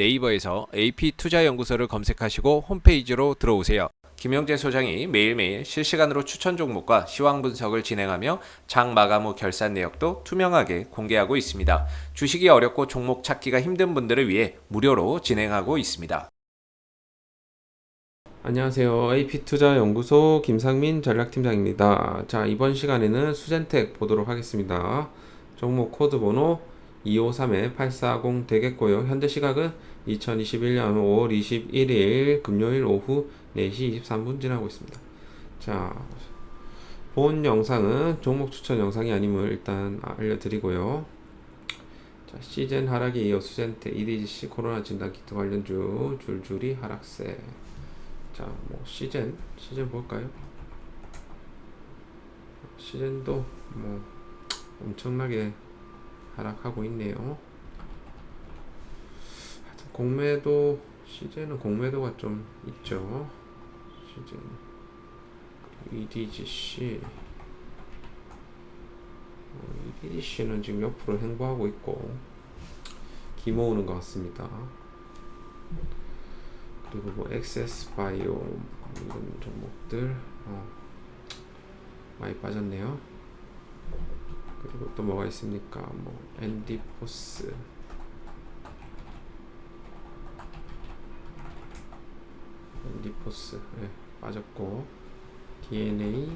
네이버에서 AP투자연구소를 검색하시고 홈페이지로 들어오세요. 김영재 소장이 매일매일 실시간으로 추천 종목과 시황 분석을 진행하며 장 마감 후 결산 내역도 투명하게 공개하고 있습니다. 주식이 어렵고 종목 찾기가 힘든 분들을 위해 무료로 진행하고 있습니다. 안녕하세요. AP투자연구소 김상민 전략팀장입니다. 자, 이번 시간에는 수젠텍 보도록 하겠습니다. 종목 코드 번호 253-840 되겠고요. 현재 시각은 2021년 5월 21일 금요일 오후 4시 23분 지나고 있습니다. 자, 본 영상은 종목 추천 영상이 아님을 일단 알려드리고요. 자, 시즌 하락에 이어 수젠텍, EDGC 코로나 진단 키트 관련주 줄줄이 하락세. 자, 뭐 시즌 시즌 볼까요? 시즌도 뭐 엄청나게 하락하고 있네요. 공매도 시즌은 공매도가 좀 있죠. 시즌 EDGC 어, EDGC는 지금 옆으로 행보하고 있고 기모으는 것 같습니다. 그리고 뭐 엑세스 바이오 이런 종목들 어, 많이 빠졌네요. 그리고 또 뭐가 있습니까? 뭐 엔디포스 엔디포스. 예, 빠졌고. DNA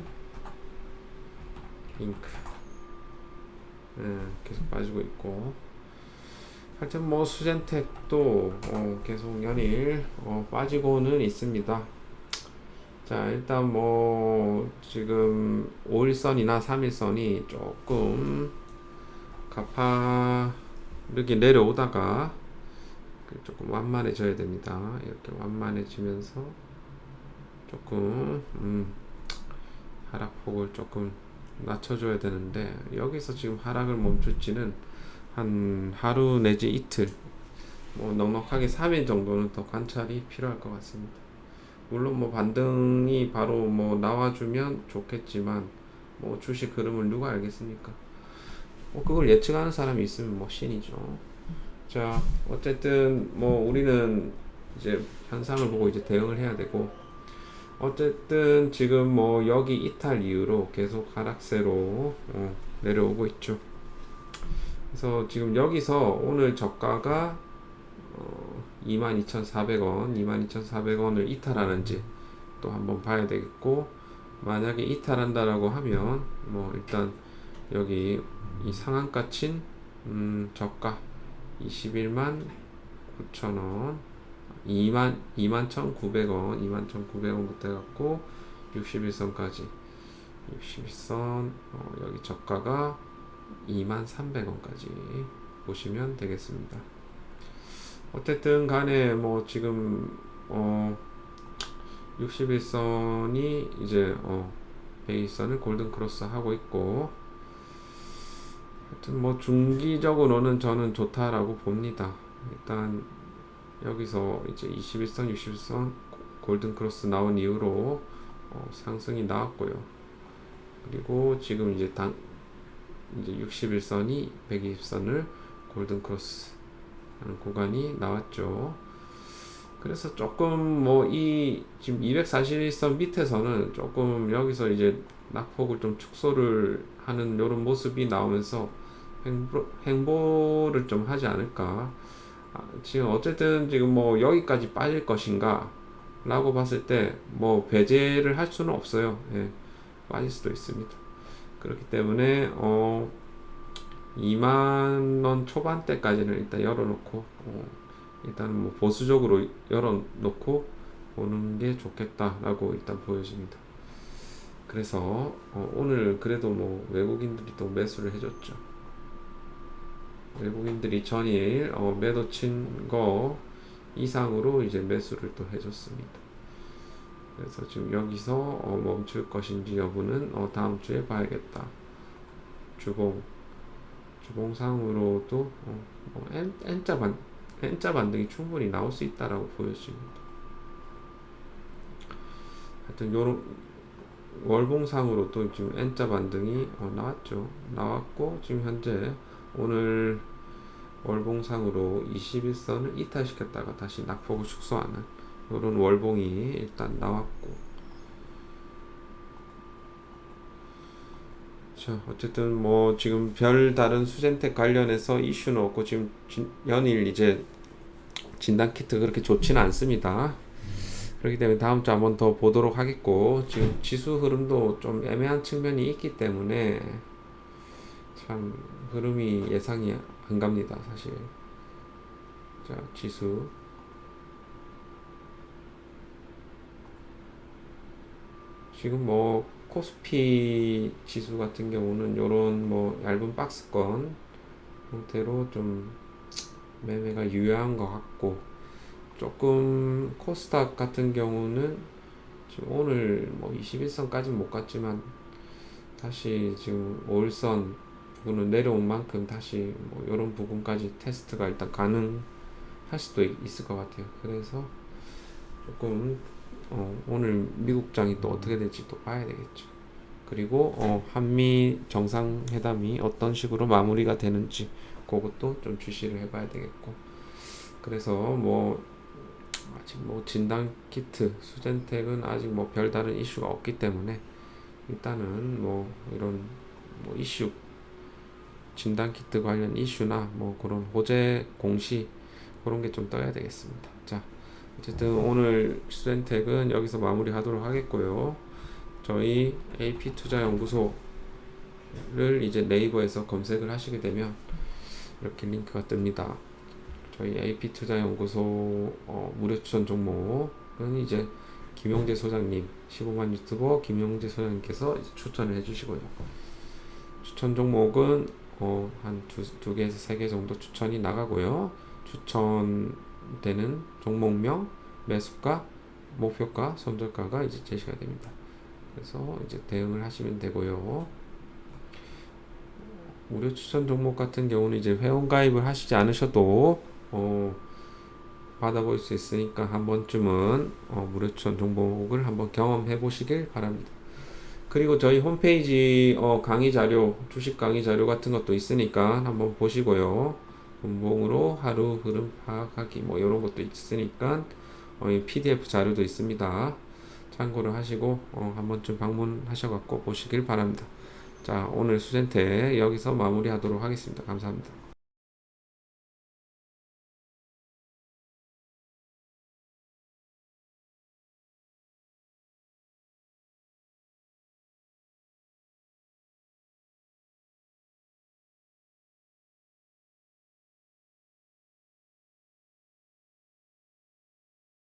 잉크. 예, 계속 빠지고 있고. 하여튼 뭐 수젠텍도 어, 계속 연일 어, 빠지고는 있습니다. 자 일단 뭐 지금 5일선이나 3일선이 조금 가파르게 내려오다가 그 조금 완만해져야 됩니다. 이렇게 완만해지면서 조금 음, 하락폭을 조금 낮춰줘야 되는데 여기서 지금 하락을 멈출지는 한 하루 내지 이틀 뭐 넉넉하게 3일 정도는 더 관찰이 필요할 것 같습니다. 물론 뭐 반등이 바로 뭐 나와주면 좋겠지만 뭐 주식 흐름을 누가 알겠습니까? 뭐 그걸 예측하는 사람이 있으면 뭐 신이죠. 자 어쨌든 뭐 우리는 이제 현상을 보고 이제 대응을 해야 되고 어쨌든 지금 뭐 여기 이탈 이후로 계속 하락세로 어, 내려오고 있죠. 그래서 지금 여기서 오늘 저가가 어, 22,400원, 22,400원을 이탈하는지 또 한번 봐야 되겠고 만약에 이탈한다라고 하면 뭐 일단 여기 이 상한가 친 음, 저가 21만 9천원 2만 21,900원 21,900원부터 해갖고 61선까지 61선 어, 여기 저가가 23,300원까지 보시면 되겠습니다. 어쨌든 간에 뭐 지금 어 61선이 이제 어 베이선을 골든 크로스 하고 있고 하여튼 뭐 중기적으로는 저는 좋다라고 봅니다. 일단 여기서 이제 21선, 61선 골든 크로스 나온 이후로 어 상승이 나왔고요. 그리고 지금 이제 당 이제 61선이 120선을 골든 크로스 하는 구간이 나왔죠. 그래서 조금 뭐 이 지금 241선 밑에서는 조금 여기서 이제 낙폭을 좀 축소를 하는 이런 모습이 나오면서 행보, 행보를 좀 하지 않을까. 아, 지금 어쨌든 지금 뭐 여기까지 빠질 것인가 라고 봤을 때 뭐 배제를 할 수는 없어요. 예, 빠질 수도 있습니다. 그렇기 때문에 어 2만 원 초반대까지는 일단 열어놓고 어, 일단 뭐 보수적으로 열어놓고 보는 게 좋겠다라고 일단 보여집니다. 그래서 어, 오늘 그래도 뭐 외국인들이 또 매수를 해줬죠. 외국인들이 전일 어, 매도 친 거 이상으로 이제 매수를 또 해줬습니다. 그래서 지금 여기서 어, 멈출 것인지 여부는 어, 다음 주에 봐야겠다. 주봉 주봉상으로도 어, 뭐 N, N자 반 N자 반등이 충분히 나올 수 있다라고 보여집니다. 하여튼 요런 월봉상으로도 지금 N자 반등이 어, 나왔죠. 나왔고 지금 현재 오늘 월봉상으로 21선을 이탈시켰다가 다시 낙폭을 축소하는 이런 월봉이 일단 나왔고 자 어쨌든 뭐 지금 별 다른 수젠텍 관련해서 이슈는 없고 지금 진- 연일 이제 진단 키트 그렇게 좋지는 않습니다. 그렇기 때문에 다음 주 한번 더 보도록 하겠고 지금 지수 흐름도 좀 애매한 측면이 있기 때문에 참 흐름이 예상이 안 갑니다 사실 자 지수 지금 뭐 코스피 지수 같은 경우는 요런 뭐 얇은 박스권 형태로 좀 매매가 유효한 것 같고 조금 코스닥 같은 경우는 지금 오늘 뭐 21선까지 못 갔지만 다시 지금 5일선 부분은 내려온 만큼 다시 뭐 이런 부분까지 테스트가 일단 가능할 수도 있- 있을 것 같아요. 그래서 조금 어, 오늘 미국장이 또 어떻게 될지 또 봐야 되겠죠. 그리고 어, 한미 정상회담이 어떤 식으로 마무리가 되는지 그것도 좀 주시를 해봐야 되겠고 그래서 뭐 아직 뭐 진단 키트 수젠텍은 아직 뭐 별다른 이슈가 없기 때문에 일단은 뭐 이런 뭐 이슈 진단 키트 관련 이슈나 뭐 그런 호재 공시 그런 게 좀 떠야 되겠습니다. 자 어쨌든 오늘 수젠텍은 여기서 마무리하도록 하겠고요. 저희 AP 투자 연구소 를 이제 네이버에서 검색을 하시게 되면 이렇게 링크가 뜹니다. 저희 AP 투자 연구소 어, 무료 추천 종목은 이제 김용재 소장님 15만 유튜버 김용재 소장님께서 추천을 해주시고요. 추천 종목은 어, 한두 두 개에서 세 개 정도 추천이 나가고요. 추천되는 종목명, 매수가, 목표가, 손절가가 이제 제시가 됩니다. 그래서 이제 대응을 하시면 되고요. 무료 추천 종목 같은 경우는 이제 회원 가입을 하시지 않으셔도 어, 받아볼 수 있으니까 한 번쯤은 어, 무료 추천 종목을 한번 경험해 보시길 바랍니다. 그리고 저희 홈페이지 어, 강의 자료, 주식 강의 자료 같은 것도 있으니까 한번 보시고요. 분봉으로 하루 흐름 파악하기 뭐 이런 것도 있으니까 어, 이 PDF 자료도 있습니다. 참고를 하시고 어, 한 번쯤 방문하셔갖고 보시길 바랍니다. 자 오늘 수젠테 여기서 마무리하도록 하겠습니다. 감사합니다.